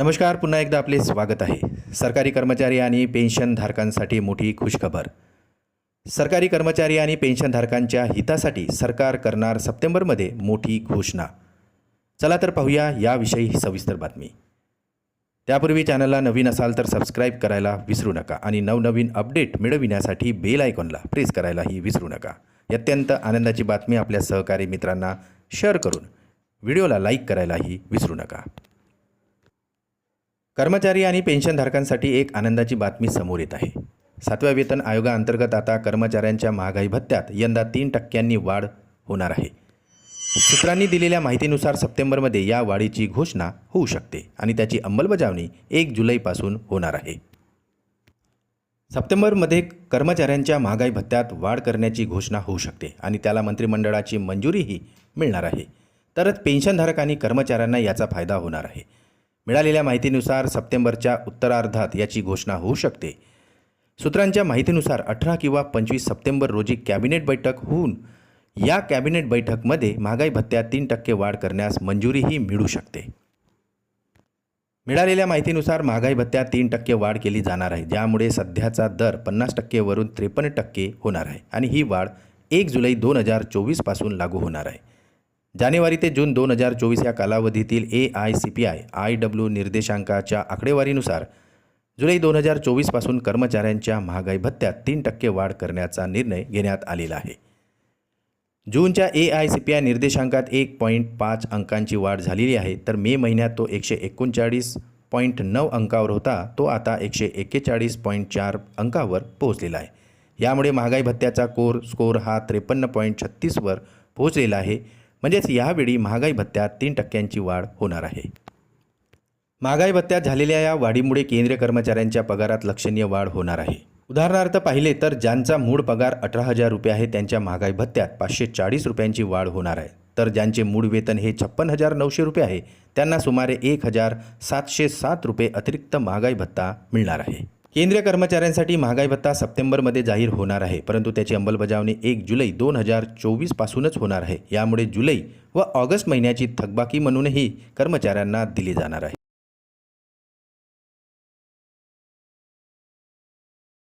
नमस्कार पुन्हा एकदा आपले स्वागत आहे. सरकारी कर्मचारी आणि पेन्शनधारकांसाठी मोठी खुशखबर. सरकारी कर्मचारी आणि पेन्शनधारकांच्या हितासाठी सरकार करणार सप्टेंबरमध्ये मोठी घोषणा. चला तर पाहूया याविषयी सविस्तर बातमी. त्यापूर्वी चॅनलला नवीन असाल तर सबस्क्राईब करायला विसरू नका आणि नवनवीन अपडेट मिळविण्यासाठी बेल आयकॉनला प्रेस करायलाही विसरू नका. अत्यंत आनंदाची बातमी आपल्या सहकारी मित्रांना शेअर करून व्हिडिओला लाईक करायलाही विसरू नका. कर्मचारी आणि पेन्शनधारकांसाठी एक आनंदाची बातमी समोर येत आहे. सातव्या वेतन आयोगाअंतर्गत आता कर्मचाऱ्यांच्या महागाई भत्त्यात यंदा तीन टक्क्यांनी वाढ होणार आहे. सूत्रांनी दिलेल्या माहितीनुसार सप्टेंबरमध्ये या वाढीची घोषणा होऊ शकते आणि त्याची अंमलबजावणी एक जुलैपासून होणार आहे. सप्टेंबरमध्ये कर्मचाऱ्यांच्या महागाई भत्त्यात वाढ करण्याची घोषणा होऊ शकते आणि त्याला मंत्रिमंडळाची मंजुरीही मिळणार आहे. तरच पेन्शनधारक आणि कर्मचाऱ्यांना याचा फायदा होणार आहे. मिळालेल्या माहितीनुसार सप्टेंबरच्या उत्तरार्धात याची घोषणा होऊ शकते. सूत्रांच्या माहितीनुसार अठरा किंवा पंचवीस सप्टेंबर रोजी कॅबिनेट बैठक होऊन या कॅबिनेट बैठकमध्ये महागाई भत्त्यात तीन टक्के वाढ करण्यास मंजुरीही मिळू शकते. मिळालेल्या माहितीनुसार महागाई भत्त्यात तीन टक्के वाढ केली जाणार आहे ज्यामुळे सध्याचा दर पन्नास टक्केवरून त्रेपन्न टक्के होणार आहे आणि ही वाढ एक जुलै दोन हजार चोवीसपासून लागू होणार आहे. जानेवारी ते जून दोन हजार चोवीस या कालावधीतील A I C P I I W निर्देशांकाच्या आकडेवारीनुसार जुलै दोन हजार चोवीसपासून कर्मचाऱ्यांच्या महागाई भत्त्यात तीन टक्के वाढ करण्याचा निर्णय घेण्यात आलेला आहे. जूनच्या A I C P I निर्देशांकात एक पॉईंट पाच अंकांची वाढ झालेली आहे तर मे महिन्यात तो एकशे एकोणचाळीस पॉईंट नऊ अंकावर होता तो आता एकशे एक्केचाळीस पॉईंट चार अंकावर पोहोचलेला आहे. यामुळे महागाई भत्त्याचा कोर स्कोर हा त्रेपन्न पॉईंट छत्तीसवर पोहोचलेला आहे. म्हणजेच यावेळी महागाई भत्त्यात तीन टक्क्यांची वाढ होणार आहे. महागाई भत्त्यात झालेल्या या वाढीमुळे केंद्रीय कर्मचाऱ्यांच्या पगारात लक्षणीय वाढ होणार आहे. उदाहरणार्थ पाहिले तर ज्यांचा मूळ पगार अठरा हजार रुपये आहे त्यांच्या महागाई भत्त्यात पाचशे चाळीस रुपयांची वाढ होणार आहे. तर ज्यांचे मूळ वेतन हे छप्पन हजार नऊशे रुपये आहे त्यांना सुमारे एक हजार सातशे सात रुपये अतिरिक्त महागाई भत्ता मिळणार आहे. केंद्रीय कर्मचाऱ्यांसाठी महागाई भत्ता सप्टेंबरमध्ये जाहीर होणार आहे परंतु त्याची अंमलबजावणी एक जुलै दोन हजार चोवीसपासूनच होणार आहे. यामुळे जुलै व ऑगस्ट महिन्याची थकबाकी म्हणूनही कर्मचाऱ्यांना दिली जाणार आहे.